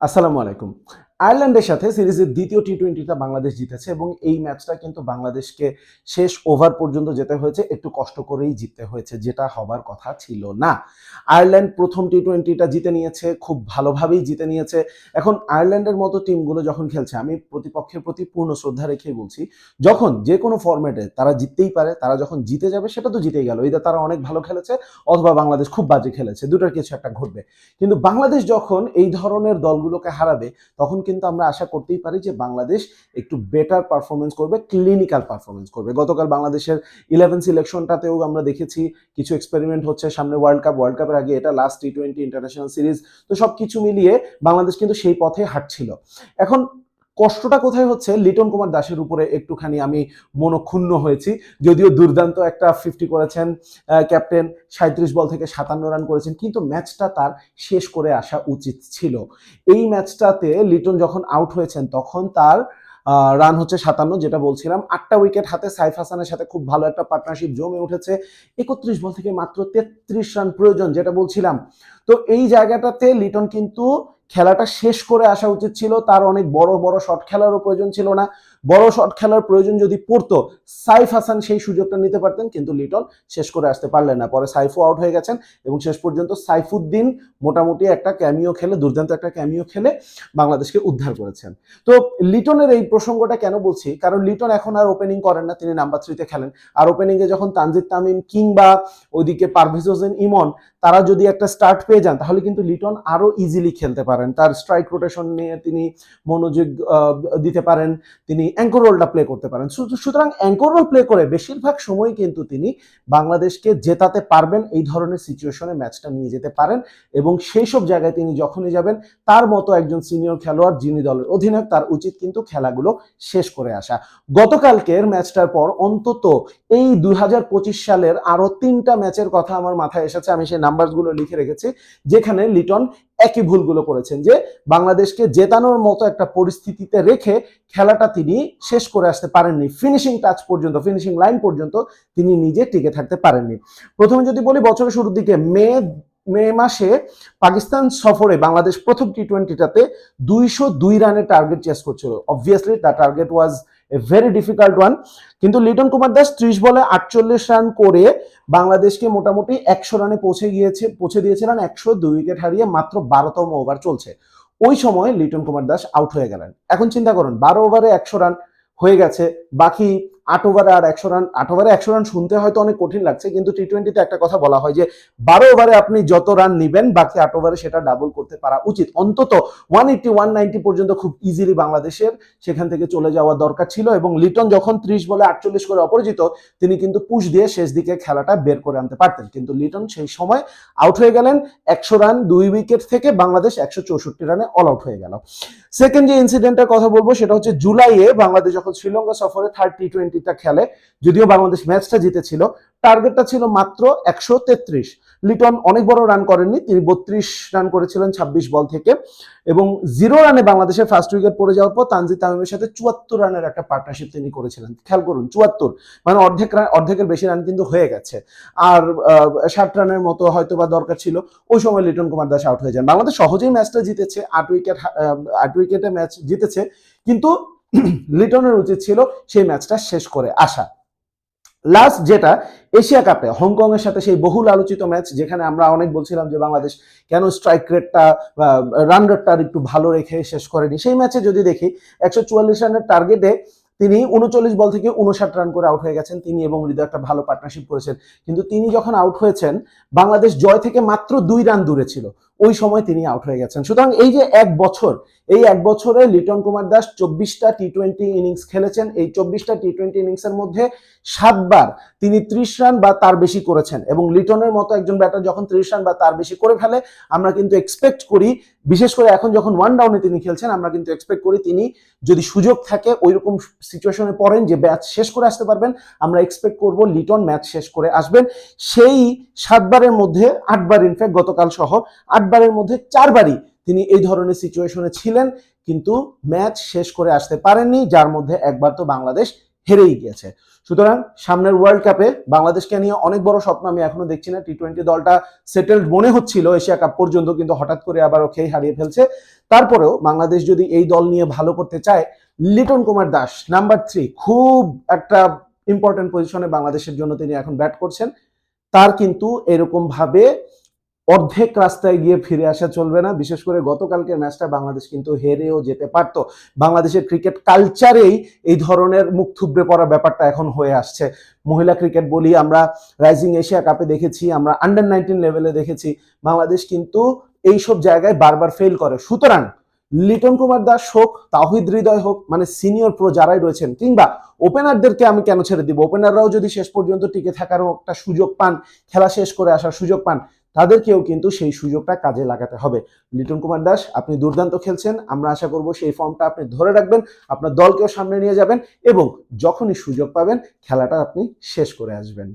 আসসালামু আলাইকুম। আয়ারল্যান্ডের সাথে সিরিজের দ্বিতীয় টি টোয়েন্টিটা বাংলাদেশ জিতেছে এবং এই ম্যাচটা কিন্তু বাংলাদেশকে শেষ ওভার পর্যন্ত যেতে হয়েছে, একটু কষ্ট করেই জিততে হয়েছে, যেটা হবার কথা ছিল না। আয়ারল্যান্ড প্রথম টি টোয়েন্টিটা জিতে নিয়েছে, খুব ভালোভাবেই জিতে নিয়েছে। এখন আয়ারল্যান্ডের মতো টিমগুলো যখন খেলছে, আমি প্রতিপক্ষের প্রতি পূর্ণ শ্রদ্ধা রেখেই বলছি, যখন যে কোনো ফরম্যাটে তারা জিততেই পারে, তারা যখন জিতে যাবে, সেটা তো জিতেই গেল। either তারা অনেক ভালো খেলেছে, অথবা বাংলাদেশ খুব বাজে খেলেছে, দুটোর কিছু একটা ঘটবে। কিন্তু বাংলাদেশ যখন এই ধরনের দলগুলোকে হারাবে, তখন কিন্তু আমরা আশা করতেই পারি যে বাংলাদেশ একটু বেটার পারফরমেন্স করবে ক্লিনিক্যাল পারফরমেন্স করবে। গতকাল বাংলাদেশের ইলেভেন সিলেকশনটাতেও আমরা দেখেছি কিছু এক্সপেরিমেন্ট হচ্ছে সামনে ওয়ার্ল্ড কাপ ওয়ার্ল্ড কাপের আগে এটা last T twenty international series তো সব কিছু মিলিয়ে বাংলাদেশ কিন্তু সেই পথে হাঁটছিল। এখন কষ্টটা কোথায় হচ্ছে? লিটন কুমার দাসের উপরে একটুখানি আমি মনক্ষুণ্ণ হয়েছি। যদিও দুর্দান্ত একটা ফিফটি করেছেন ক্যাপ্টেন সাঁত্রিশ বল থেকে সাতান্ন রান করেছেন, কিন্তু ম্যাচটা তার শেষ করে আসা উচিত ছিল। এই ম্যাচটাতে লিটন যখন আউট হয়েছেন, তখন তার রান হচ্ছে সাতান্ন, যেটা বলছিলাম। আটটা উইকেট হাতে সাইফ হাসানের সাথে খুব ভালো একটা পার্টনারশিপ জমে উঠেছে। একত্রিশ বল থেকে মাত্র তেত্রিশ রান প্রয়োজন, যেটা বলছিলাম। তো এই জায়গাটাতে লিটন কিন্তু খেলাটা শেষ করে আসা উচিত ছিল। তার অনেক বড় বড় শট খেলারও প্রয়োজন ছিল না। বড় শট খেলার প্রয়োজন যদি পড়তো, সাইফ হাসান সেই সুযোগটা নিতে পারতেন, কিন্তু লিটন শেষ করে আসতে পারলেন না। পরে সাইফও আউট হয়ে গেছেন এবং শেষ পর্যন্ত সাইফুদ্দিন মোটামুটি একটা ক্যামিও খেলে, দুর্দান্ত একটা ক্যামিও খেলে বাংলাদেশকে উদ্ধার করেছেন। তো লিটনের এই প্রসঙ্গটা কেন বলছি? কারণ লিটন এখন আর ওপেনিং করেন না, তিনি নাম্বার থ্রিতে খেলেন। আর ওপেনিংয়ে যখন তানজিদ তামিম কিংবা ওইদিকে পারভেজ হোসেন ইমন তারা যদি একটা স্টার্ট পেয়ে যান, তাহলে কিন্তু লিটন আরও ইজিলি খেলতে পারেন। তার স্ট্রাইক রোটেশন নিয়ে তিনি মনোযোগ দিতে পারেন, তিনি অ্যাঙ্কর রোলটা প্লে করতে পারেন। সুতরাং অ্যাঙ্কর রোল প্লে করে বেশিরভাগ সময় কিন্তু তিনি বাংলাদেশকে জেতাতে পারবেন, এই ধরনের সিচুয়েশনে ম্যাচটা নিয়ে যেতে পারেন এবং সেই সব জায়গায় তিনি যখনই যাবেন, তার মতো একজন সিনিয়র খেলোয়াড় যিনি দলের অধিনায়ক, তার উচিত কিন্তু খেলাগুলো শেষ করে আসা। গতকালকের ম্যাচটার পর অন্তত এই দুই হাজার পঁচিশ সালের আরও তিনটা ম্যাচের কথা আমার মাথায় এসেছে, আমি সেই নাম্বারগুলো লিখে রেখেছি, যেখানে লিটন একই ভুলগুলো করেছেন যে বাংলাদেশকে জেতানোর মতো একটা পরিস্থিতিতে রেখে খেলাটা তিনি শেষ করে আসতে পারেননি। ফিনিশিং টাচ পর্যন্ত ফিনিশিং লাইন পর্যন্ত তিনি নিজে টিকে থাকতে পারেননি। প্রথমে যদি বলি বছরের শুরুর দিকে, মে মে মাসে পাকিস্তান সফরে বাংলাদেশ প্রথম টি টোয়েন্টিটাতে দুইশো দুই রানের টার্গেট চেস করছিল। Obviously the target was a very difficult one কিন্তু লিটন কুমার দাস ত্রিশ বলে আটচল্লিশ রান করে বাংলাদেশকে মোটামুটি একশো রানে পৌঁছে গিয়েছে, পৌঁছে দিয়েছিলেন একশো দুই উইকেট হারিয়ে মাত্র বারোতম ওভার চলছে। ওই সময় লিটন কুমার দাস আউট হয়ে গেলেন। এখন চিন্তা করুন, বারো ওভারে একশো রান হয়ে গেছে, বাকি আট ওভারে আর একশো রান, আট ওভারে একশো রান শুনতে হয়তো অনেক কঠিন লাগছে, কিন্তু টি টোয়েন্টিতে একটা কথা বলা হয় যে, বারো ওভারে আপনি যত রান নিবেন, বাকি আট ওভারে সেটা ডাবল করতে পারা উচিত। অন্তত ওয়ান এইটি ওয়ান নাইনটি পর্যন্ত খুব ইজিলি বাংলাদেশের সেখান থেকে চলে যাওয়া দরকার ছিল এবং লিটন যখন ত্রিশ বলে আটচল্লিশ করে অপরাজিত, তিনি কিন্তু পুশ দিয়ে শেষ দিকে খেলাটা বের করে আনতে পারতেন। কিন্তু লিটন সেই সময় আউট হয়ে গেলেন, একশো রান, দুই উইকেট থেকে বাংলাদেশ একশো চৌষট্টি রানে অল আউট হয়ে গেল। সেকেন্ড যে ইনসিডেন্টের কথা বলব, সেটা হচ্ছে জুলাইয়ে বাংলাদেশ যখন শ্রীলঙ্কা সফরে থার্ড টি টোয়েন্টিটা খেলে, যদিও বাংলাদেশ ম্যাচটা জিতেছিল, টার্গেটটা ছিল মাত্র একশো তেত্রিশ। লিটন অনেক বড় রান করেননি, তিনি বত্রিশ রান করেছিলেন ছাব্বিশ বল থেকে এবং জিরো রানে বাংলাদেশের ফার্স্ট উইকেট পড়ে যাওয়ার পর তানজি তামিমের সাথে চুয়াত্তর রানের একটা পার্টনারশিপ তিনি করেছিলেন। খেয়াল করুন, চুয়াত্তর। মানে অর্ধেক রান অর্ধেকের বেশি রান কিন্তু হয়ে গেছে। আর ষাট রানের মতো হয়তো বা দরকার ছিল, ওই সময় লিটন কুমার দাস আউট হয়ে যান। বাংলাদেশ সহজেই ম্যাচটা জিতেছে, আট উইকেট আট উইকেটে ম্যাচ জিতেছে, কিন্তু লিটনের উচিত ছিল সেই ম্যাচটা শেষ করে আসা। লাস্ট যেটা, এশিয়া কাপে হংকং এর সাথে সেই বহুল আলোচিত ম্যাচ যেখানে আমরা অনেক বলছিলাম যে বাংলাদেশ কেন স্ট্রাইক রেটটা রান রেটটা একটু ভালো রেখে শেষ করেনি। সেই ম্যাচে যদি দেখি, একশো চুয়াল্লিশ রানের টার্গেটে তিনি উনচল্লিশ বল থেকে উনষাট রান করে আউট হয়ে গেছেন। তিনি এবং হৃদয় একটা ভালো পার্টনারশিপ করেছেন। কিন্তু তিনি যখন আউট হয়েছেন, বাংলাদেশ জয় থেকে মাত্র দুই রান দূরে ছিল। ওই সময় তিনি আউট হয়ে গেছেন। সুতরাং এই যে এক বছর, এই এক বছরে লিটন কুমার দাস চব্বিশটা টি টোয়েন্টি ইনিংস খেলেছেন। এই চব্বিশটা টি টোয়েন্টি ইনিংসের মধ্যে সাতবার তিনি ত্রিশ রান বা তার বেশি করেছেন এবং লিটনের মতো একজন ব্যাটার যখন ত্রিশ রান বা তার বেশি করে ফেলে, আমরা কিন্তু এক্সপেক্ট করি, বিশেষ করে এখন যখন ওয়ান ডাউনে তিনি খেলছেন, আমরা কিন্তু এক্সপেক্ট করি তিনি যদি সুযোগ থাকে ওই রকম সিচুয়েশনে পড়েন যে ম্যাচ শেষ করে আসতে পারবেন, আমরা এক্সপেক্ট করব লিটন ম্যাচ শেষ করে আসবেন। সেই সাতবারের মধ্যে আটবার ইনফ্যাক্ট গতকাল সহ আটবারের মধ্যে চারবারই তিনি এই ধরনের সিচুয়েশনে ছিলেন, কিন্তু ম্যাচ শেষ করে আসতে পারেননি, যার মধ্যে একবার তো বাংলাদেশ হেরেই গিয়েছে। সুতরাং সামনের ওয়ার্ল্ড কাপে বাংলাদেশকে নিয়ে অনেক বড় স্বপ্ন আমি এখনও দেখছি না। টি টোয়েন্টি দলটা সেটেলড মনে হচ্ছিল, এশিয়া কাপ পর্যন্ত, কিন্তু হঠাৎ করে আবার ওকেই হারিয়ে ফেলছে। তারপরেও বাংলাদেশ যদি এই দল নিয়ে ভালো করতে চায়, লিটন কুমার দাস নাম্বার থ্রি খুব একটা ইম্পর্টেন্ট পজিশনে বাংলাদেশের জন্য তিনি এখন ব্যাট করছেন। তার কিন্তু এরকম ভাবে অর্ধেক রাস্তায় গিয়ে ফিরে আসা চলবে না। বিশেষ করে গতকালকের ম্যাচটা বাংলাদেশ কিন্তু হেরেও যেতে পারতো। বাংলাদেশের ক্রিকেট কালচারেই এই ধরনের মুখ থুবড়ে পড়া ব্যাপারটা এখন হয়ে আসছে। মহিলা ক্রিকেট বলি, আমরা রাইজিং এশিয়া কাপে দেখেছি, আমরা আন্ডার নাইনটিন লেভেলে দেখেছি। বাংলাদেশ কিন্তু এইসব জায়গায় বারবার ফেল করে। সুতরাং লিটন কুমার দাস হোক তাহিদ হৃদয় হোক মানে সিনিয়র প্রো যারাই রয়েছেন, কিংবা ওপেনারদেরকে আমি কেন ছেড়ে দিব? ওপেনাররাও যদি শেষ পর্যন্ত টিকে থাকারও একটা সুযোগ পান, খেলা শেষ করে আসার সুযোগ পান তাদেরকেও কিন্তু সেই সুযোগটা কাজে লাগাতে হবে। লিটন কুমার দাস, আপনি দুর্দান্ত খেলছেন। আমরা আশা করব সেই ফর্মটা আপনি ধরে রাখবেন, আপনার দলকেও সামনে নিয়ে যাবেন এবং যখনই সুযোগ পাবেন, খেলাটা আপনি শেষ করে আসবেন।